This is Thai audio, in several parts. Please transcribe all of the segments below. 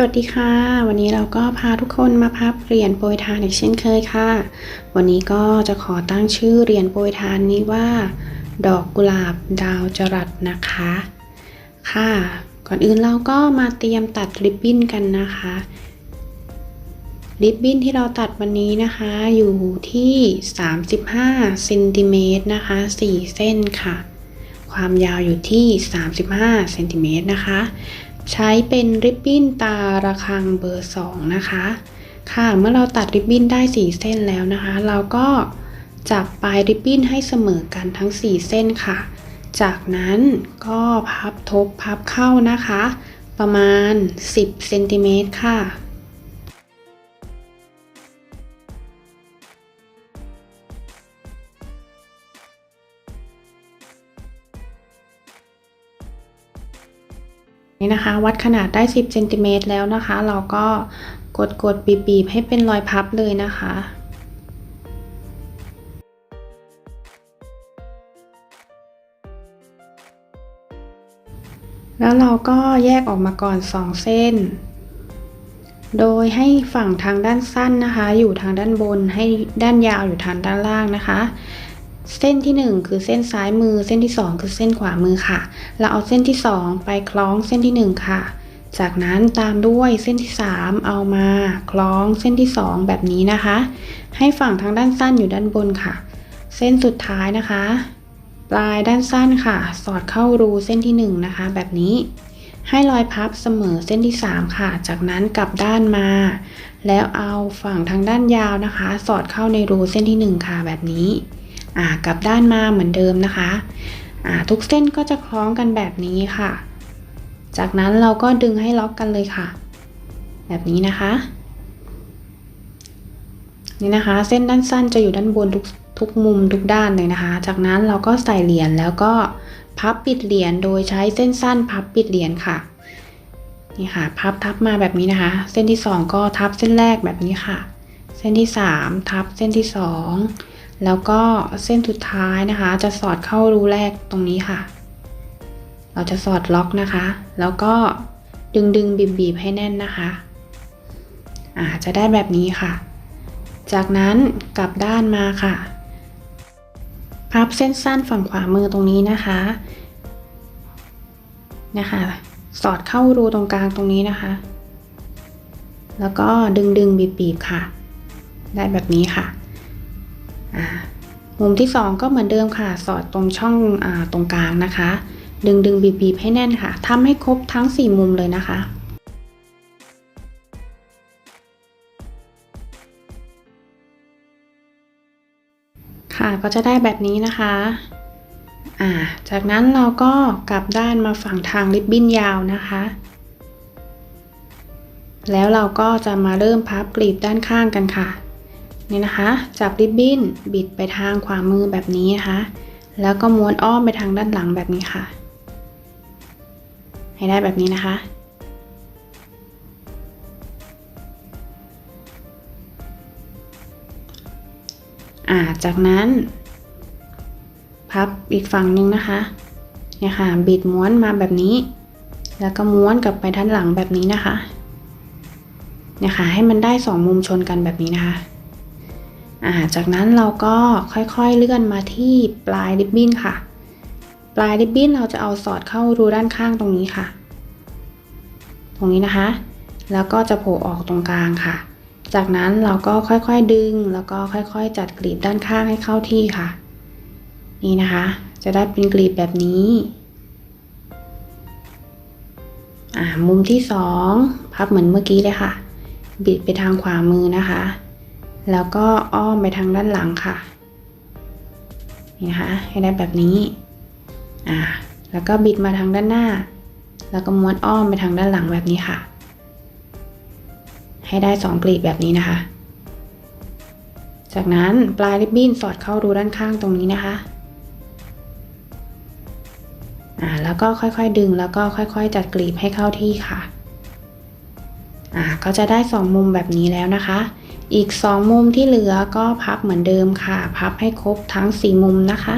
สวัสดีค่ะ วันนี้เราก็พาทุกคนมาพับเหรียญโปรยทานอีกเช่นเคยค่ะ วันนี้ก็จะขอตั้งชื่อเหรียญโปรยทานนี้ว่า ดอกกุหลาบดาวจรัสนะคะ ค่ะ ก่อนอื่นเราก็มาเตรียมตัดริบบิ้นกันนะคะ ริบบิ้นที่เราตัดวันนี้นะคะอยู่ที่ 35เซนติเมตรนะคะ4เส้นค่ะ ความยาวอยู่ที่ 35เซนติเมตรนะคะ ใช้เป็นริบบิ้นตาระฆังเบอร์ 2 นะคะ ค่ะ เมื่อเราตัดริบบิ้นได้ 4 เส้นแล้วนะคะ เราก็จับปลายริบบิ้นให้เสมอกันทั้ง 4 เส้นค่ะ จากนั้นก็พับทบพับเข้านะคะ ประมาณ 10เซนติเมตรค่ะ นี่นะคะ วัดขนาดได้ 10เซนติเมตรแล้วนะคะ เราก็กดกดบีบๆให้เป็นรอยพับเลยนะคะแล้วเราก็แยกออกมาก่อน 2 เส้น โดยให้ฝั่งทางด้านสั้นนะคะ อยู่ทางด้านบน ให้ด้านยาวอยู่ทางด้านล่างนะคะ เส้นที่ 1 คือเส้นซ้ายมือ เส้นที่ 2 คือเส้นขวามือค่ะ เราเอาเส้นที่ 2 ไปคล้องเส้นที่ 1 ค่ะ จากนั้นตามด้วยเส้นที่ 3 เอามาคล้องเส้นที่ 2 แบบนี้นะคะ ให้ฝั่งทางด้านสั้นอยู่ด้านบนค่ะ เส้นสุดท้ายนะคะ ปลายด้านสั้นค่ะ สอดเข้ารูเส้นที่ 1 นะคะ แบบนี้ ให้รอยพับเสมอเส้นที่ 3 ค่ะ จากนั้นกลับด้านมา แล้วเอาฝั่งทางด้านยาวนะคะ สอดเข้าในรูเส้นที่ 1 ค่ะแบบนี้ กลับด้านมาเหมือนเดิมนะคะทุกเส้นก็จะคล้องกันแบบนี้ค่ะ จากนั้นเราก็ดึงให้ล็อกกันเลยค่ะ แบบนี้นะคะ นี่นะคะ เส้นด้านสั้นจะอยู่ด้านบนทุกทุกมุมทุกด้านเลยนะคะ จากนั้นเราก็ใส่เหรียญแล้วก็พับปิดเหรียญโดยใช้เส้นสั้นพับปิดเหรียญค่ะ นี่ค่ะ พับทับมาแบบนี้นะคะ เส้นที่ 2 ก็ทับเส้นแรกแบบนี้ค่ะ เส้นที่ 3 ทับเส้นที่ 2 แล้วก็เส้นสุดท้ายนะคะ จะสอดเข้ารูแรกตรงนี้ค่ะ เราจะสอดล็อกนะคะ แล้วก็ดึงดึงบีบบีบให้แน่นนะคะอ่าจะได้แบบนี้ค่ะ จากนั้นกลับด้านมาค่ะ พับเส้นสั้นฝั่งขวามือตรงนี้นะคะนะคะ สอดเข้ารูตรงกลางตรงนี้นะคะ แล้วก็ดึงดึงบีบบีบค่ะ ได้แบบนี้ค่ะ มุมที่ 2 ก็เหมือนเดิมค่ะ สอดตรงช่องอตรงกลางนะคะ ดึงดึงบีบๆให้แน่นค่ะทำให้ครบทั้ง 4 มุมเลยนะคะค่ะก็จะได้แบบนี้นะคะ อ่า จากนั้นเราก็กลับด้านมาฝั่งทางริบบิ้นยาวนะคะ แล้วเราก็จะมาเริ่มพับกลีบด้านข้างกันค่ะ นี่นะคะ จับริบบิ้นบิดไปทางขวามือแบบนี้นะคะ แล้วก็ม้วนอ้อมไปทางด้านหลังแบบนี้ค่ะ ให้ได้แบบนี้นะคะ อ่า จากนั้น พับอีกฝั่งนึงนะคะ เนี่ยค่ะ บิดม้วนมาแบบนี้ แล้วก็ม้วนกลับไปด้านหลังแบบนี้นะคะ เนี่ยค่ะ ให้มันได้สองมุมชนกันแบบนี้นะคะ จากนั้นเราก็ค่อยๆเลื่อนมาที่ปลายริบบิ้นค่ะ ปลายริบบิ้นเราจะเอาสอดเข้ารูด้านข้างตรงนี้ค่ะ ตรงนี้นะคะ แล้วก็จะโผล่ออกตรงกลางค่ะ จากนั้นเราก็ค่อยๆดึงแล้วก็ค่อยๆ จัดกลีบด้านข้างให้เข้าที่ค่ะ นี่นะคะ จะได้เป็นกลีบแบบนี้อ่ามุมที่สองพับเหมือนเมื่อกี้เลยค่ะ บิดไปทางขวามือนะคะ แล้วก็อ้อมไปทางด้านหลังค่ะ นี่นะคะ ให้ได้แบบนี้ อ่า แล้วก็บิดมาทางด้านหน้า แล้วก็ม้วนอ้อมไปทางด้านหลังแบบนี้ค่ะ ให้ได้สองกลีบแบบนี้นะคะ จากนั้นปลายริบบิ้นสอดเข้ารูด้านข้างตรงนี้นะคะ อ่า แล้วก็ค่อยๆดึง แล้วก็ค่อยๆ จัดกลีบให้เข้าที่ค่ะ อ่า ก็จะได้สองมุมแบบนี้แล้วนะคะ อีก 2 มุมที่เหลือก็พับเหมือนเดิมค่ะ พับให้ครบทั้ง 4 มุมนะคะ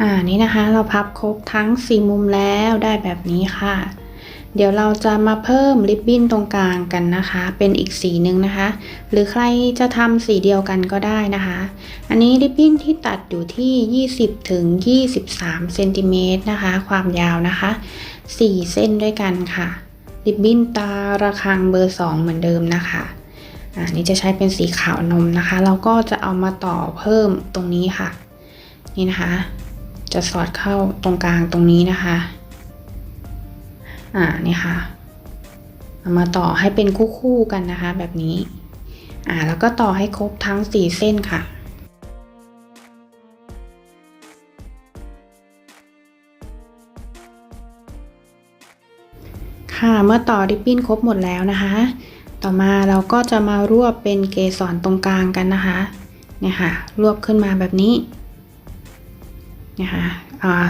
อ่านี้นะคะเราพับครบทั้ง 4 มุมแล้วได้แบบนี้ค่ะ เดี๋ยวเราจะมาเพิ่มริบบิ้นตรงกลางกันนะคะ เป็นอีกสีหนึ่งนะคะ หรือใครจะทำสีเดียวกันก็ได้นะคะ อันนี้ริบบิ้นที่ตัดอยู่ที่ 20ถึง23เซนติเมตรนะคะ ความยาวนะคะ 4 เส้นด้วยกันค่ะ ริบบิ้นตาระฆังเบอร์ 2 เหมือนเดิมนะคะอันนี้จะใช้เป็นสีขาวนมนะคะ เราก็จะเอามาต่อเพิ่มตรงนี้ค่ะ นี่นะคะ จะสอดเข้าตรงกลางตรงนี้นะคะ อ่านี่ค่ะเอามาต่อให้เป็นคู่ๆกันนะคะ แบบนี้ อ่าแล้วก็ต่อให้ครบทั้ง 4 เส้นค่ะ ค่ะเมื่อต่อริบบิ้นครบหมดแล้วนะคะ ต่อมาเราก็จะมารวบเป็นเกสรตรงกลางกันนะคะเนี่ยค่ะรวบขึ้นมาแบบนี้เนะคะอ่า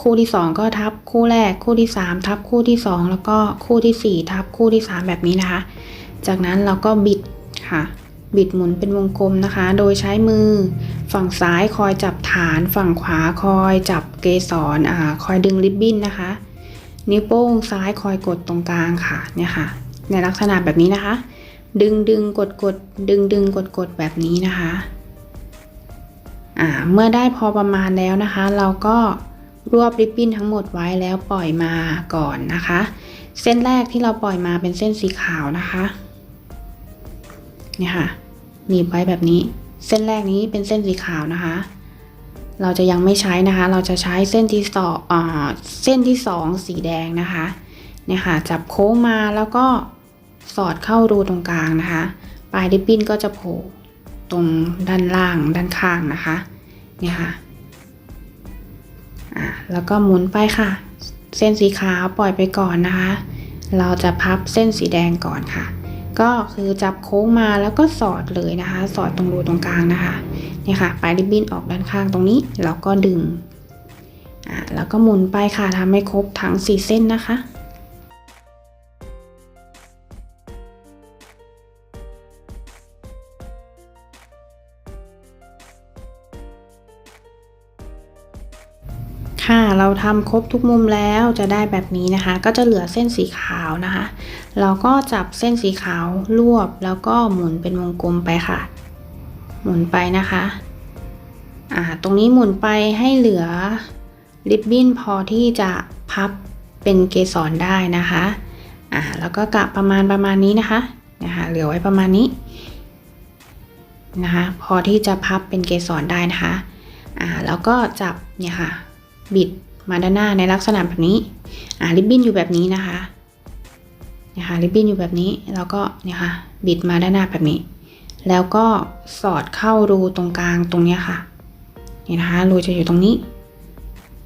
คู่ที่ 2 ก็ทับคู่แรกคู่ที่ 3 ทับคู่ที่ 2 แล้วก็คู่ที่ 4 ทับคู่ที่ 3 แบบนี้นะคะ จากนั้นเราก็บิดค่ะ บิดหมุนเป็นวงกลมนะคะ โดยใช้มือฝั่งซ้ายคอยจับฐาน ฝั่งขวาคอยจับเกสรอ่าคอยดึงริบบิ้นนะคะ นิ้วโป้งซ้ายคอยกดตรงกลางค่ะเนี่ยค่ะ ในลักษณะแบบนี้นะคะ ดึงดึงกดกดดึงดึงกดกดแบบนี้นะคะ อ่าเมื่อได้พอประมาณแล้วนะคะ เราก็ รวบริบบิ้นทั้งหมดไว้แล้วปล่อยมาก่อนนะคะ เส้นแรกที่เราปล่อยมาเป็นเส้นสีขาวนะคะเนี่ยค่ะหนีบไว้แบบนี้ เส้นแรกนี้เป็นเส้นสีขาวนะคะ เราจะยังไม่ใช้นะคะ เราจะใช้เส้นที่สองเส้นที่สองสีแดงนะคะเนี่ยค่ะจับโค้งมาแล้วก็สอดเข้ารูตรงกลางนะคะ ปลายริบบิ้นก็จะโผล่ตรงด้านล่างด้านข้างนะคะเนี่ยค่ะ อ่าแล้วก็หมุนไปค่ะ เส้นสีขาวปล่อยไปก่อนนะคะ เราจะพับเส้นสีแดงก่อนค่ะ ก็คือจับโค้งมาแล้วก็สอดเลยนะคะ สอดตรงรูตรงกลางนะคะนี่ค่ะปลายริบบิ้นออกด้านข้างตรงนี้แล้วก็ดึงอะแล้วก็หมุนไปค่ะทำให้ครบทั้ง 4 เส้นนะคะ ทำครบทุกมุมแล้วจะได้แบบนี้นะคะ ก็จะเหลือเส้นสีขาวนะคะ เราก็จับเส้นสีขาวรวบแล้วก็หมุนเป็นวงกลมไปค่ะ หมุนไปนะคะอ่าตรงนี้หมุนไปให้เหลือริบบิ้นพอที่จะพับเป็นเกสรได้นะคะอ่าแล้วก็กะประมาณประมาณนี้นะคะนะคะเหลือไว้ประมาณนี้นะคะพอที่จะพับเป็นเกสรได้นะคะอ่าแล้วก็จับเนี่ยค่ะบิด มาด้านหน้าในลักษณะแบบนี้อ่าริบบิ้นอยู่แบบนี้นะคะนะคะริบบิ้นอยู่แบบนี้แล้วก็เนี่ยค่ะบิดมาด้านหน้าแบบนี้ แล้วก็สอดเข้ารูตรงกลางตรงเนี้ยค่ะนี่นะคะรูจะอยู่ตรงนี้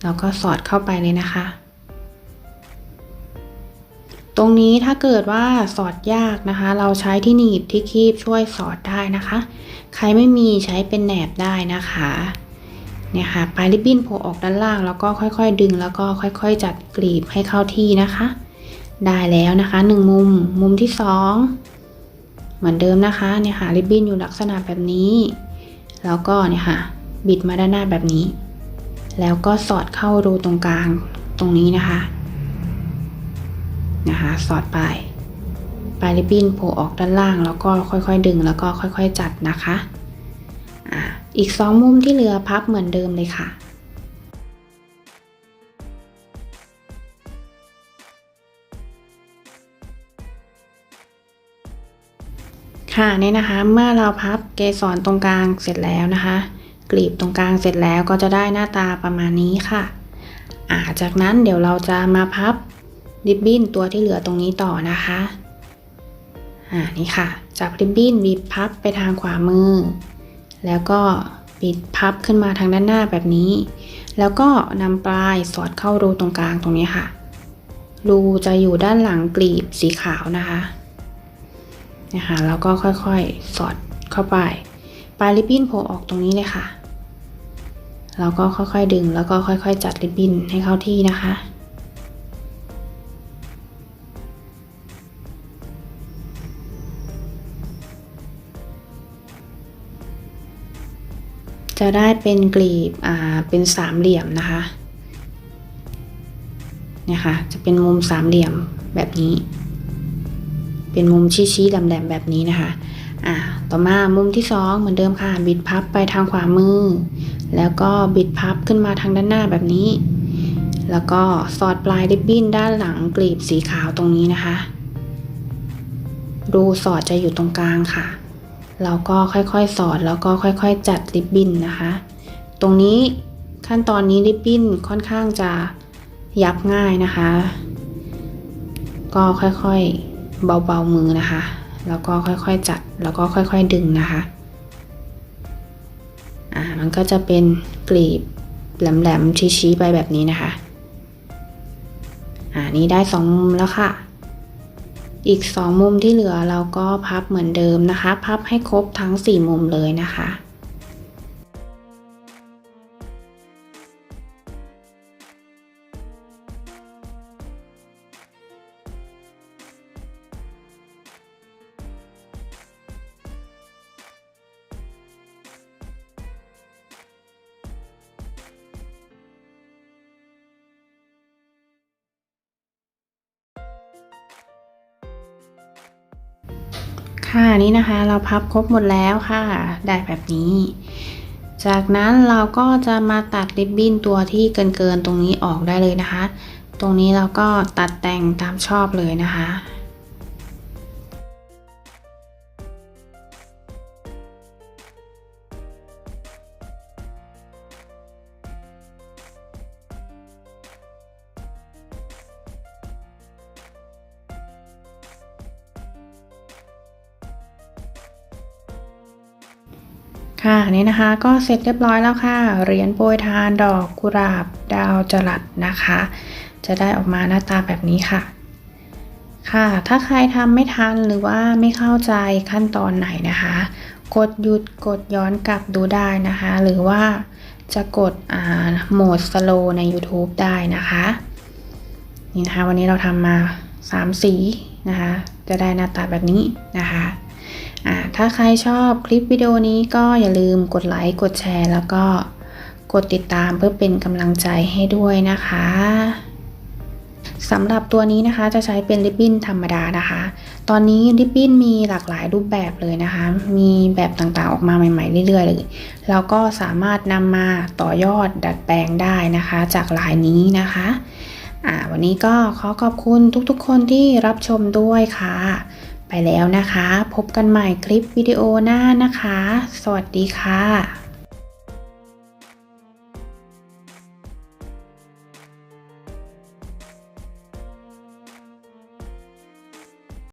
แล้วก็สอดเข้าไปเลยนะคะ ตรงนี้ถ้าเกิดว่าสอดยากนะคะ เราใช้ที่หนีบที่คีบช่วยสอดได้นะคะ ใครไม่มีใช้เป็นแหนบได้นะคะ เนี่ยค่ะปลายริบบิ้นโผล่ออกด้านล่าง แล้วก็ค่อยๆ ดึงแล้วก็ค่อยๆ จัดกลีบให้เข้าที่นะคะ ได้แล้วนะคะหนึ่งมุมมุมที่สองเหมือนเดิมนะคะเนี่ยค่ะริบบิ้นอยู่ลักษณะแบบนี้ แล้วก็เนี่ยค่ะบิดมาด้านหน้าแบบนี้ แล้วก็สอดเข้ารูตรงกลางตรงนี้นะคะนะคะสอดไปปลายริบบิ้นโผล่ออกด้านล่าง แล้วก็ค่อยๆ ดึงแล้วก็ค่อยๆ จัดนะคะอ่า อีกสองมุมที่เหลือพับเหมือนเดิมเลยค่ะค่ะนี่นะคะเมื่อเราพับเกสรตรงกลางเสร็จแล้วนะคะ กลีบตรงกลางเสร็จแล้วก็จะได้หน้าตาประมาณนี้ค่ะอาจากนั้นเดี๋ยวเราจะมาพับริบบิ้นตัวที่เหลือตรงนี้ต่อนะคะอ่านี่ค่ะ จับริบบิ้นบีบพับไปทางขวามือ แล้วก็บิดพับขึ้นมาทางด้านหน้าแบบนี้ แล้วก็นำปลายสอดเข้ารูตรงกลางตรงนี้ค่ะ รูจะอยู่ด้านหลังกลีบสีขาวนะคะนะคะแล้วก็ค่อยๆสอดเข้าไป ปลายริบบิ้นโผล่ออกตรงนี้เลยค่ะ แล้วก็ค่อยๆดึงแล้วก็ค่อยๆ จัดริบบิ้นให้เข้าที่นะคะ จะได้เป็นกลีบอ่าเป็นสามเหลี่ยมนะคะเนี่ยค่ะจะเป็นมุมสามเหลี่ยมแบบนี้ เป็นมุมชี้ๆแหลมๆแบบนี้นะคะอ่าต่อมามุมที่สองเหมือนเดิมค่ะ บิดพับไปทางขวามือ แล้วก็บิดพับขึ้นมาทางด้านหน้าแบบนี้ แล้วก็สอดปลายริบบิ้นด้านหลังกลีบสีขาวตรงนี้นะคะ รูสอดจะอยู่ตรงกลางค่ะ เราก็ค่อยๆสอดแล้วก็ค่อยๆ จัดริบบิ้นนะคะ ตรงนี้ขั้นตอนนี้ริบบิ้นค่อนข้างจะยับง่ายนะคะ ก็ค่อยๆเบาๆมือนะคะ แล้วก็ค่อยๆจัดแล้วก็ค่อยๆดึงนะคะอ่ามันก็จะเป็นกลีบแหลมๆชี้ๆไปแบบนี้นะคะ อ่านี่ได้สองมุมแล้วค่ะ อีกสองมุมที่เหลือเราก็พับเหมือนเดิมนะคะ พับให้ครบทั้งสี่มุมเลยนะคะ ค่ะนี่นะคะเราพับครบหมดแล้วค่ะ ได้แบบนี้ จากนั้นเราก็จะมาตัดริบบิ้นตัวที่เกินเกินๆตรงนี้ออกได้เลยนะคะ ตรงนี้เราก็ตัดแต่งตามชอบเลยนะคะ ค่ะนี่นะคะก็เสร็จเรียบร้อยแล้วค่ะเหรียญโปรยทานดอกกุหลาบดาวจรัสนะคะ จะได้ออกมาหน้าตาแบบนี้ค่ะ ค่ะถ้าใครทำไม่ทันหรือว่าไม่เข้าใจขั้นตอนไหนนะคะ กดหยุดกดย้อนกลับดูได้นะคะ หรือว่าจะกดอ่าโหมดสโลใน YouTube ได้นะคะนี่นะคะวันนี้เราทำมา 3 สีนะคะ จะได้หน้าตาแบบนี้นะคะ ถ้าใครชอบคลิปวิดีโอนี้ก็อย่าลืมกดไลค์กดแชร์ แล้วก็กดติดตามเพื่อเป็นกำลังใจให้ด้วยนะคะสำหรับตัวนี้นะคะจะใช้เป็นริบบิ้นธรรมดานะคะ ตอนนี้ริบบิ้นมีหลากหลายรูปแบบเลยนะคะ มีแบบต่างๆออกมาใหม่ ๆ เรื่อยๆเลยแล้วก็สามารถนำมาต่อยอดดัดแปลงได้นะคะ จากลายนี้นะคะวันนี้ก็ขอขอบคุณทุกๆ คนที่รับชมด้วยค่ะ ไปแล้วนะคะ พบกันใหม่คลิปวิดีโอหน้านะคะ สวัสดีค่ะ